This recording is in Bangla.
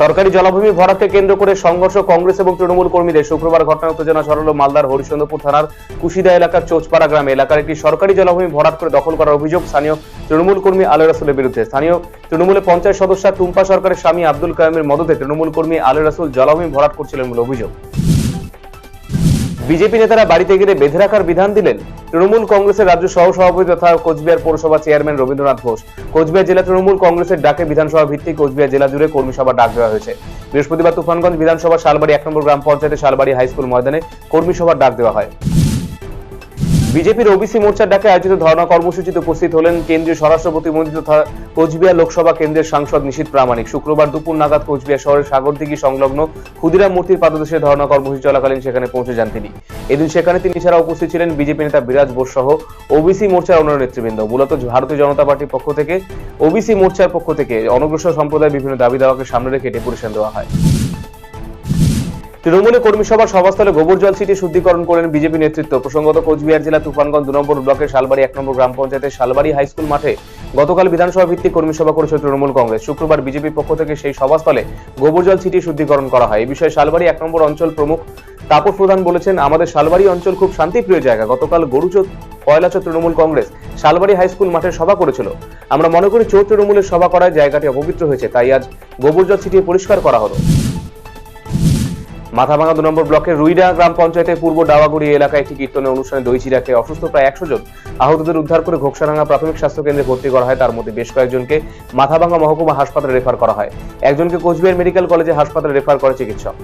সরকারি জলাভূমি ভরাতে কেন্দ্র করে সংঘর্ষ কংগ্রেস এবং তৃণমূল কর্মীদের শুক্রবার ঘটনা উত্তেজনা ছড়ালো মালদার হরিচন্দ্রপুর থানার কুশিদা এলাকার চোচপাড়া গ্রামে। এলাকার একটি সরকারি জলাভূমি ভরাট করে দখল করার অভিযোগ স্থানীয় তৃণমূল কর্মী আলো রাসুলের বিরুদ্ধে। স্থানীয় তৃণমূলের পঞ্চায়েত সদস্য টুম্পা সরকারের স্বামী আব্দুল কায়ামের মদতে তৃণমূল কর্মী আলো রাসুল জলাভূমি ভরাট করছিলেন বলে অভিযোগ। বিজেপি নেতারা বাড়িতে গেলে বেঁধে রাখার বিধান দিলেন তৃণমূল কংগ্রেসের রাজ্য সহ সভাপতি তথা কোচবিহার পৌরসভা চেয়ারম্যান রবীন্দ্রনাথ ঘোষ। কোচবিহার জেলা তৃণমূল কংগ্রেসের ডাকে বিধানসভা ভিত্তিক কোচবিহার জেলা জুড়ে কর্মী সভা ডাক দেওয়া হয়েছে। বৃহস্পতিবার তুফানগঞ্জ বিধানসভা শালবাড়ি এক নম্বর গ্রাম পঞ্চায়েতে শালবাড়ি হাইস্কুল ময়দানে কর্মী সভার ডাক দেওয়া হয়। বিজেপির ওবিসি মোর্চার ডাকে আয়োজিত ধর্ণা কর্মসূচিতে উপস্থিত হলেন কেন্দ্রীয় স্বরাষ্ট্র প্রতিমন্ত্রী তথা কোচবিহার লোকসভা কেন্দ্রের সাংসদ নিশীত প্রামাণিক। শুক্রবার দুপুর নাগাদ কোচবিহার শহরের সাগরদিঘি সংলগ্ন ক্ষুদিরাম মূর্তির পাদদেশে ধর্ণা কর্মসূচি চলাকালীন সেখানে পৌঁছে যান তিনি। এদিন সেখানে তিনি ছাড়া উপস্থিত ছিলেন বিজেপি নেতা বিরাজ বোস সহ ওবিসি মোর্চার অন্যান্য নেতৃবৃন্দ। মূলত ভারতীয় জনতা পার্টির পক্ষ থেকে, ওবিসি মোর্চার পক্ষ থেকে অনগ্রসর সম্প্রদায়ের বিভিন্ন দাবি দাওয়াকে সামনে রেখে ডেপুটেশন দেওয়া হয়। তৃণমূলের কর্মী সভার সভাস্থলে গোবর জল ছিটিয়ে শুদ্ধিকরণ করেন বিজেপি নেতৃত্ব। প্রসঙ্গত কোচবিহার জেলা তুফানগঞ্জ দু নম্বর ব্লকের শালবাড়ি এক নম্বর গ্রাম পঞ্চায়েতের শালবাড়ি হাই স্কুল মাঠে গতকাল বিধানসভা ভিত্তিক কর্মী সভা করেছিল তৃণমূল কংগ্রেস। শুক্রবার বিজেপির পক্ষ থেকে সেই সভাস্থলে গোবর জল ছিটিয়ে শুদ্ধিকরণ করা হয়। এই বিষয়ে শালবাড়ি এক নম্বর অঞ্চল প্রমুখ তাপস প্রধান বলেছেন, আমাদের শালবাড়ি অঞ্চল খুব শান্তিপ্রিয় জায়গা। গতকাল গরুচোর পয়লাচর তৃণমূল কংগ্রেস শালবাড়ি হাই স্কুল মাঠে সভা করেছিল। আমরা মনে করি চোর তৃণমূলের সভা করায় জায়গাটি অপবিত্র হয়েছে, তাই আজ গোবর জল ছিটিয়ে পরিষ্কার করা হলো। মাথাভাঙা দু নম্বর ব্লকের রুইডা গ্রাম পঞ্চায়েতের পূর্ব ডাওয়াগুড়ি এলাকায় একটি কীর্তনের অনুষ্ঠানে দই রাখে অসুস্থ প্রায় একশো জন আহতদের উদ্ধার করে ঘোকসারাঙ্গা প্রাথমিক স্বাস্থ্য কেন্দ্রে ভর্তি করা হয়। তার মধ্যে বেশ কয়েকজনকে মাথাভাঙা মহকুমা হাসপাতালে রেফার করা হয়। একজনকে কোচবিহার মেডিকেল কলেজে হাসপাতালে রেফার করে চিকিৎসক।